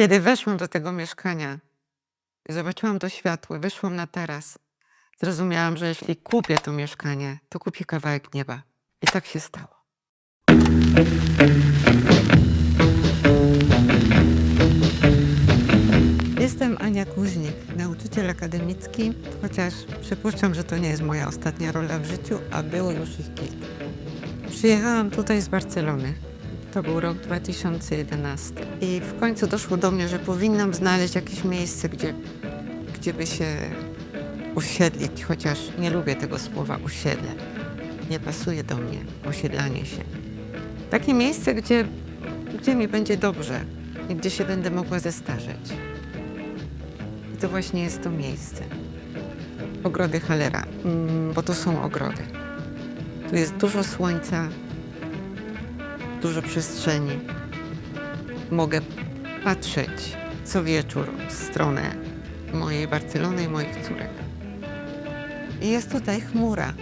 Kiedy weszłam do tego mieszkania i zobaczyłam to światło, wyszłam na taras, zrozumiałam, że jeśli kupię to mieszkanie, to kupię kawałek nieba. I tak się stało. Jestem Ania Kuźnik, nauczyciel akademicki, chociaż przypuszczam, że to nie jest moja ostatnia rola w życiu, a było już ich kilka. Przyjechałam tutaj z Barcelony. To był rok 2011. I w końcu doszło do mnie, że powinnam znaleźć jakieś miejsce, gdzie, gdzie by się usiedlić, chociaż nie lubię tego słowa osiedle. Nie pasuje do mnie osiedlanie się. Takie miejsce, gdzie, gdzie mi będzie dobrze i gdzie się będę mogła zestarzeć. I to właśnie jest to miejsce. Ogrody Halera, mm, bo to są ogrody. Tu jest dużo słońca, dużo przestrzeni. Mogę patrzeć co wieczór w stronę mojej Barcelony i moich córek. I jest tutaj chmura.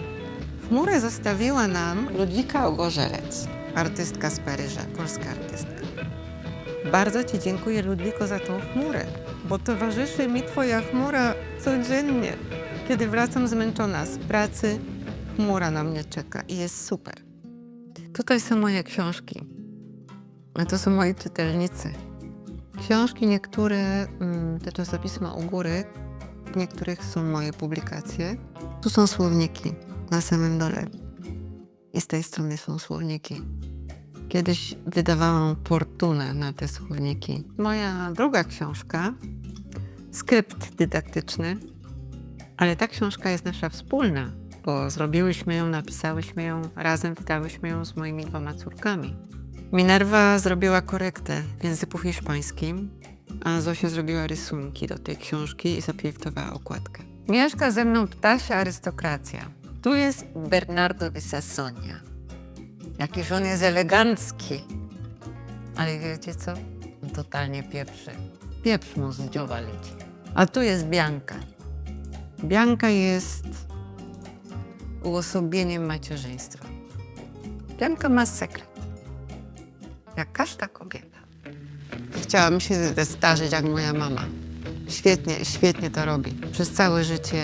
Chmurę zostawiła nam Ludwika Ogorzelec, artystka z Paryża, polska artystka. Bardzo Ci dziękuję, Ludwiko, za tą chmurę, bo towarzyszy mi Twoja chmura codziennie. Kiedy wracam zmęczona z pracy, chmura na mnie czeka i jest super. Tutaj są moje książki, a to są moi czytelnicy. Książki niektóre, mm, te czasopisma u góry, w niektórych są moje publikacje. Tu są słowniki na samym dole. I z tej strony są słowniki. Kiedyś wydawałam fortunę na te słowniki. Moja druga książka, skrypt dydaktyczny, ale ta książka jest nasza wspólna, bo zrobiłyśmy ją, napisałyśmy ją, razem wydałyśmy ją z moimi dwoma córkami. Minerva zrobiła korektę w języku hiszpańskim, a Zosia zrobiła rysunki do tej książki i zaprojektowała okładkę. Mieszka ze mną ptasia arystokracja. Tu jest Bernardo de Sassonia. Jakiż on jest elegancki. Ale wiecie co? Totalnie pieprzy. Pieprz mu z. A tu jest Bianka. Bianka jest uosobieniem macierzyństwa. Bianka ma sekret. Jak każda kobieta. Chciałam się zestarzyć jak moja mama. Świetnie, świetnie to robi. Przez całe życie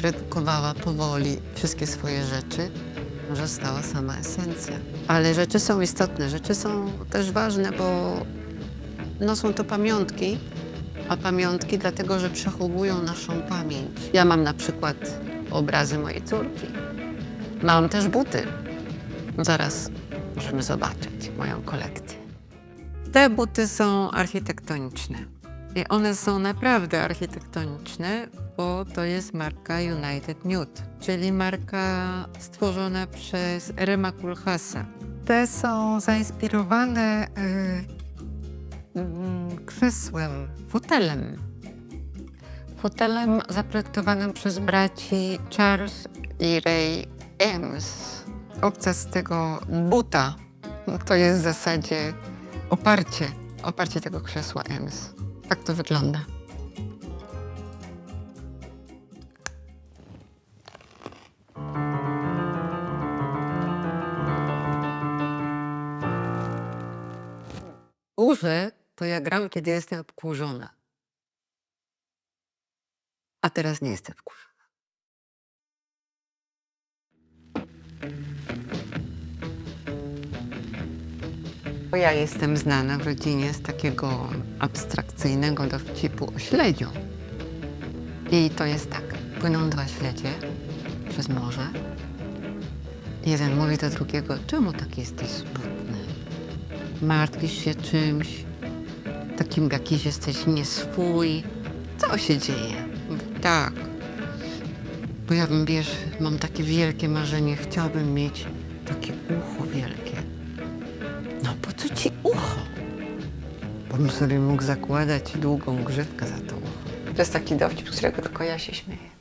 redukowała powoli wszystkie swoje rzeczy. Została sama esencja. Ale rzeczy są istotne, rzeczy są też ważne, bo no są to pamiątki, a pamiątki dlatego, że przechowują naszą pamięć. Ja mam na przykład obrazy mojej córki. Mam też buty. Zaraz możemy zobaczyć moją kolekcję. Te buty są architektoniczne. I one są naprawdę architektoniczne, bo to jest marka United Nude, czyli marka stworzona przez Rema Kulhasa. Te są zainspirowane y, mm, krzesłem, fotelem. Fotelem zaprojektowanym przez braci Charles i Ray Eames. Obca z tego buta to jest w zasadzie oparcie, oparcie tego krzesła Eames. Tak to wygląda. Burzę to ja gram, kiedy jestem wkurzona. A teraz nie jestem wkurzona. Bo ja jestem znana w rodzinie z takiego abstrakcyjnego dowcipu o śledziu. I to jest tak. Płyną dwa śledzie przez morze. Jeden mówi do drugiego, czemu tak jesteś smutny? Martwisz się czymś? Takim jakiś jesteś nieswój? Co się dzieje? Tak. Bo ja wiesz, mam takie wielkie marzenie, chciałbym mieć takie ucho wielkie. No po co ci ucho? Bo bym sobie mógł zakładać długą grzywkę za to ucho. To jest taki dowcip, z którego tylko ja się śmieję.